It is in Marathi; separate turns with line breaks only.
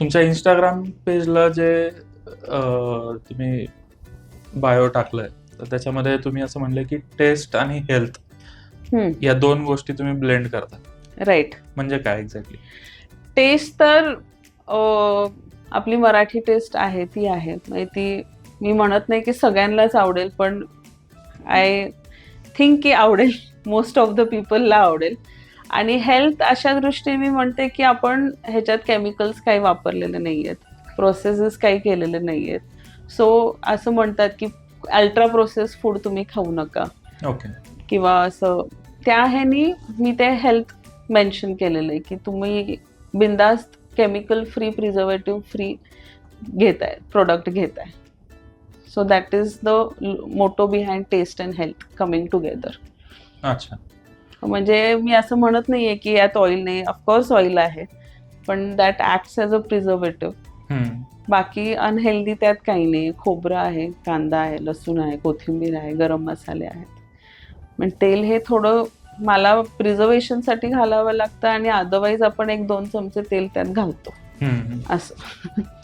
तुमच्या इंस्टाग्राम पेजला जे तुम्ही बायो टाकलंय तर त्याच्यामध्ये तुम्ही असं म्हणलं की टेस्ट आणि हेल्थ या दोन गोष्टी तुम्ही ब्लेंड करता.
राईट
म्हणजे काय एक्झॅक्टली
टेस्ट तर आपली मराठी टेस्ट आहे ती आहे. म्हणजे ती मी म्हणत नाही की सगळ्यांनाच आवडेल पण आय थिंक की आवडेल. मोस्ट ऑफ द पीपलला आवडेल. आणि हेल्थ अशा दृष्टीने मी म्हणते की आपण ह्याच्यात केमिकल्स काही वापरलेले नाही आहेत प्रोसेसेस काही केलेले नाही आहेत सो असं म्हणतात की अल्ट्रा प्रोसेस फूड तुम्ही खाऊ नका.
ओके
किंवा असं त्या ह्यानी मी ते हेल्थ मेन्शन केलेलं आहे की तुम्ही बिंदास्त केमिकल फ्री प्रिझर्वेटिव्ह फ्री घेताय प्रोडक्ट घेताय. So that is the motto behind taste and health coming together
अच्छा.
म्हणजे मी असं म्हणत नाहीये की यात ऑइल नाही. ऑफकोर्स ऑइल आहे. पण that acts as a preservative. बाकी अनहेल्दी त्यात काही नाही. खोबरं आहे कांदा आहे लसूण आहे कोथिंबीर आहे गरम मसाले आहेत. पण तेल हे थोडं मला प्रिझर्वेशनसाठी घालावं लागतं आणि अदरवाईज आपण एक दोन चमचे तेल त्यात घालतो. असं.